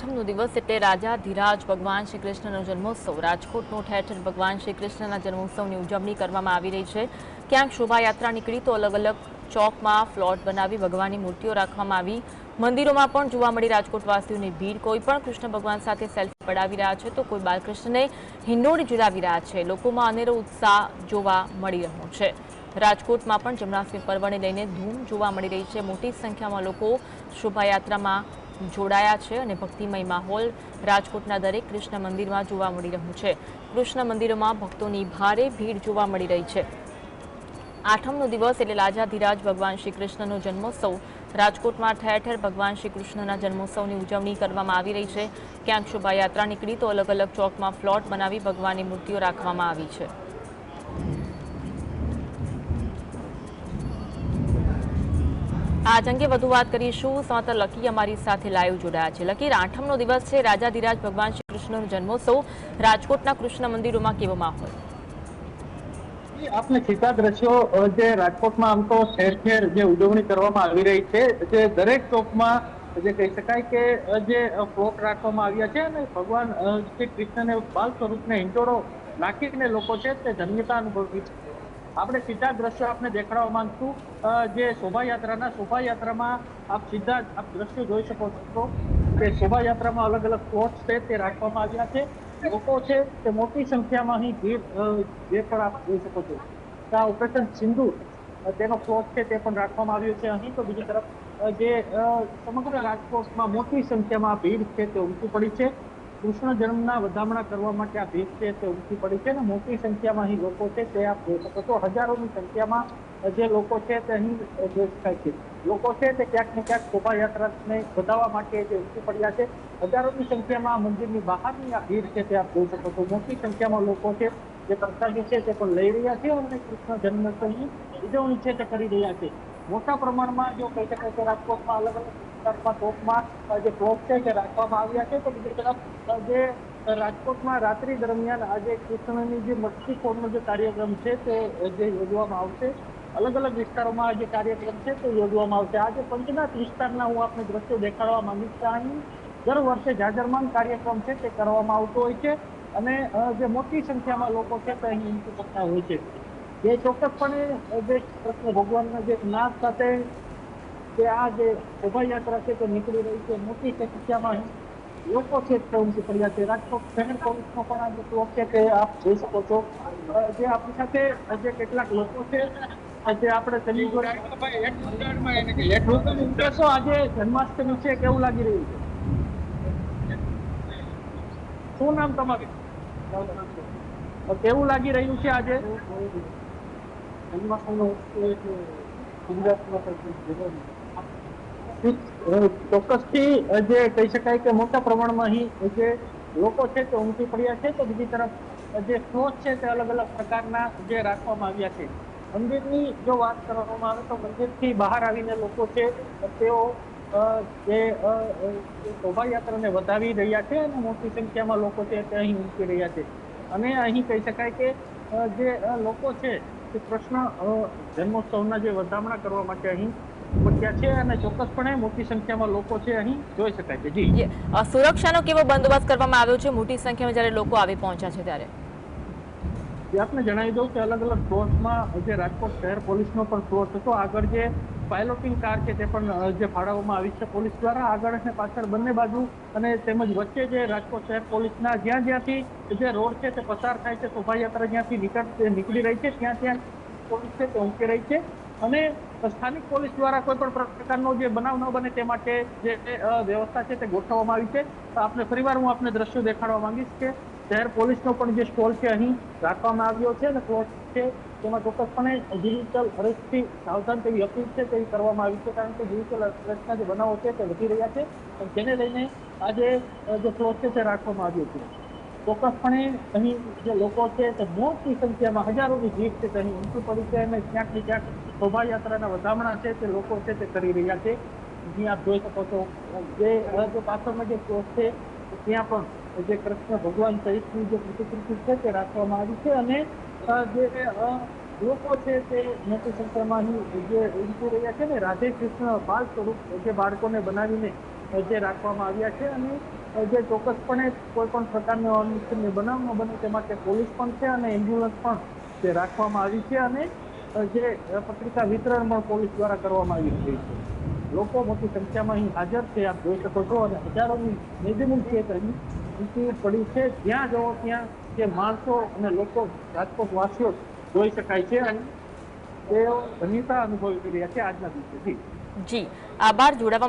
આઠમનો દિવસ એટલે રાજા ધીરાજ ભગવાન શ્રી કૃષ્ણનો જન્મોત્સવ. રાજકોટનો ઠેર ઠેર ભગવાન શ્રી કૃષ્ણના જન્મોત્સવની ઉજવણી કરવામાં આવી રહી છે. ક્યાંક શોભાયાત્રા નીકળી તો અલગ અલગ ચોકમાં ફ્લોટ બનાવી ભગવાનની મૂર્તિઓ રાખવામાં આવી. મંદિરોમાં પણ જોવા મળી રાજકોટવાસીઓની ભીડ. કોઈ પણ કૃષ્ણ ભગવાન સાથે સેલ્ફી પડાવી રહ્યા છે તો કોઈ બાલકૃષ્ણને હિંડોળી ઝુલાવી રહ્યા છે. લોકોમાં અનેરો ઉત્સાહ જોવા મળી રહ્યો છે. રાજકોટમાં પણ જન્માષ્ટમી પર્વને લઈને ધૂમ જોવા મળી રહી છે. મોટી સંખ્યામાં લોકો શોભાયાત્રામાં જોડાયા છે અને ભક્તિમય માહોલ રાજકોટના દરેક કૃષ્ણ મંદિરમાં જોવા મળી રહ્યું છે. કૃષ્ણ મંદિરોમાં ભક્તોની ભારે ભીડ જોવા મળી રહી છે. આઠમનો દિવસ એટલે લાજાધીરાજ ભગવાન શ્રી કૃષ્ણનો જન્મોત્સવ. રાજકોટમાં ઠેર ઠેર ભગવાન શ્રી કૃષ્ણના જન્મોત્સવની ઉજવણી કરવામાં આવી રહી છે. ક્યાંક શોભાયાત્રા નીકળી તો અલગ અલગ ચોકમાં ફ્લોટ બનાવી ભગવાનની મૂર્તિઓ રાખવામાં આવી છે. આજ અંગે વધુ વાત કરીશું. સમાચાર લકી અમારી સાથે લાઈવ જોડાયા છે. લકી આઠમનો દિવસ છે. રાજાધીરાજ ભગવાન શ્રી કૃષ્ણનો જન્મોત્સવ. રાજકોટના કૃષ્ણ મંદિરોમાં કેવો માહોલ? આપને સીધા દ્રશ્યો જે રાજકોટમાં આમ તો ઠેર ઠેર જે ઉજવણી કરવામાં આવી રહી છે, જે દરેક ચોકમાં જે કહી શકાય કે જે ફ્લોટ રાખવામાં આવ્યા છે અને ભગવાન શ્રી કૃષ્ણને બાલ સ્વરૂપને હિંચોડો નાખીને લોકો છે તે ધન્યતા અનુભવી છે. આપણે સીધા દ્રશ્યો આપને દેખાડવા માંગશું. જે શોભાયાત્રાના શોભાયાત્રામાં આપ સીધા આપ દ્રશ્યો જોઈ શકો છો કે શોભાયાત્રામાં અલગ અલગ પ્લોટ છે, તે રાખવામાં આવ્યા છે. લોકો છે, તે મોટી સંખ્યામાં અહીં ભીડ જે પણ આપ જોઈ શકો છો. આ ઓપરેશન સિંધુ તેનો પ્લોટ છે, તે પણ રાખવામાં આવ્યો છે અહીં. તો બીજી તરફ જે સમગ્ર રાજકોટમાં મોટી સંખ્યામાં ભીડ છે, તે ઉમટી પડી છે. કૃષ્ણ જન્મના વધામણા કરવા માટે આ ભીડ છે તે ઉમટી પડી છે અને મોટી સંખ્યામાં અહીં લોકો છે તે આપ જોઈ શકો છો. હજારોની સંખ્યામાં જે લોકો છે તે અહીં જોઈ શકાય છે. લોકો છે તે ક્યાંક ને ક્યાંક શોભાયાત્રાને વધાવવા માટે જે ઉમટી પડ્યા છે. હજારોની સંખ્યામાં મંદિરની બહારની આ ભીડ છે તે આપ જોઈ શકો છો. મોટી સંખ્યામાં લોકો છે જે પ્રસાદી છે તે પણ લઈ રહ્યા છે અને કૃષ્ણ જન્મોત્સવની ઉજવણી છે તે કરી રહ્યા છે. મોટા પ્રમાણમાં જો કહી શકાય તો રાજકોટમાં અલગ અલગ વિસ્તારમાં ટોપમાં જે પ્લોટ છે તે રાખવામાં આવ્યા છે, તો બીજી તરફ જે રાજકોટમાં રાત્રિ દરમિયાન આજે કૃષ્ણની જે મટકી કોડનો જે કાર્યક્રમ છે તે જે યોજવામાં આવશે. અલગ અલગ વિસ્તારોમાં જે કાર્યક્રમ છે તે યોજવામાં આવશે. આજે પંચનાથ વિસ્તારના હું આપને દ્રશ્યો દેખાડવા માંગીશ. કે દર વર્ષે જાજરમાન કાર્યક્રમ છે તે કરવામાં આવતો હોય છે અને જે મોટી સંખ્યામાં લોકો છે તે અહીં ઉમટી કરતા હોય છે. જે ચોક્કસપણે જે કૃષ્ણ ભગવાનના જે નાદ સાથે કે આ જે શોભાયાત્રા છે તે નીકળી રહી છે મોટી સંખ્યામાં. લોકો છે પહોંચી પડ્યા છે રાજકોટ શહેર પોલીસનો પણ આ જે છે તે આપ જોઈ શકો છો. જે આપણી સાથે જે કેટલાક લોકો છે આજે આપણે આજે જન્માષ્ટમી છે કેવું લાગી રહ્યું છે? શું નામ તમારું? કેવું લાગી રહ્યું છે આજે? ચોક્કસથી જે કહી શકાય કે મોટા પ્રમાણમાં અહીં જે લોકો છે તે ઉમટી પડ્યા છે તો બીજી તરફ જે સ્ત્રોત છે તે અલગ અલગ પ્રકારના જે રાખવામાં આવ્યા છે. મંદિરની જો વાત કરવામાં આવે તો મંદિરથી બહાર આવીને લોકો છે તેઓ જે શોભાયાત્રાને વધાવી રહ્યા છે અને મોટી સંખ્યામાં લોકો છે તે અહીં ઉમટી રહ્યા છે. અને અહીં કહી શકાય કે જે લોકો છે તે કૃષ્ણ જન્મોત્સવના જે વધામણા કરવા માટે અહીં પહોંચ્યા છે અને ચોક્કસપણે મોટી સંખ્યામાં લોકો છે અહીં જોઈ શકાય છે. જી. સુરક્ષાનો કેવો બંદોબસ્ત કરવામાં આવ્યો છે? મોટી સંખ્યામાં જ્યારે લોકો આવી પહોંચ્યા છે ત્યારે? આપને જણાવી દઉં કે અલગ અલગ ફ્લોર્સમાં જે રાજકોટ શહેર પોલીસનો પણ ફ્લોર હતો. આગળ જે પાયલોટિંગ કાર છે તે પણ જે ફાળવવામાં આવી છે પોલીસ દ્વારા. આગળ અને પાછળ બંને બાજુ અને તેમજ વચ્ચે જે રાજકોટ શહેર પોલીસના જ્યાં જ્યાંથી જે રોડ છે તે પસાર થાય છે શોભાયાત્રા જ્યાંથી નીકળ નીકળી રહી છે ત્યાં ત્યાં પોલીસ છે તે ઉમટી રહી છે. અને સ્થાનિક પોલીસ દ્વારા કોઈ પણ પ્રકારનો જે બનાવ ન બને તે માટે જે વ્યવસ્થા છે તે ગોઠવવામાં આવી છે. તો આપને ફરીવાર હું આપને દ્રશ્યો દેખાડવા માંગીશ કે શહેર પોલીસનો પણ જે સ્ટોલ છે અહીં રાખવામાં આવ્યો છે અને પ્લોટ છે તેમાં ચોક્કસપણે ડિજિટલ અરેસ્ટથી સાવધાન તેવી અપીલ છે તેવી કરવામાં આવી છે કારણ કે ડિજિટલ અરેસ્ટના જે બનાવો છે તે વધી રહ્યા છે. જેને લઈને આજે જે પ્લોટ છે તે રાખવામાં આવ્યો છે. ચોક્કસપણે અહીં જે લોકો છે તે મોટી સંખ્યામાં હજારોની ભીડ છે તે અહીં ઊંચું પડી છે અને ક્યાંક ને ક્યાંક શોભાયાત્રાના વધામણા છે તે લોકો છે તે કરી રહ્યા છે. અહીં આપ જોઈ શકો છો, જે પાછળમાં જે પ્લોટ છે, ત્યાં પણ જે કૃષ્ણ ભગવાન સહિતની જે પ્રતિકૃતિ છે તે રાખવામાં આવી છે અને જે લોકો છે તે મોટી સંખ્યામાં અહીં જે ઉમટી રહ્યા છે ને રાધે કૃષ્ણ બાળ સ્વરૂપ જે બાળકોને બનાવીને જે રાખવામાં આવ્યા છે અને જે ચોક્કસપણે કોઈ પણ પ્રકારનો અનિચ્છનીય બનાવ ન બને તે માટે પોલીસ પણ છે અને એમ્બ્યુલન્સ પણ જે રાખવામાં આવી છે અને જે પત્રિકા વિતરણ પણ પોલીસ દ્વારા કરવામાં આવી રહી છે. લોકો મોટી સંખ્યામાં અહીં હાજર છે, આપ જોઈ શકો છો અને હજારોની છે તો પડી છે. જ્યાં જવો ત્યાં જે માણસો અને લોકો રાજકોટ વાસીઓ જોઈ શકાય છે અને તેઓ ધન્યતા અનુભવી રહ્યા છે આજના દિવસેથી જી. આભાર. જોડાવા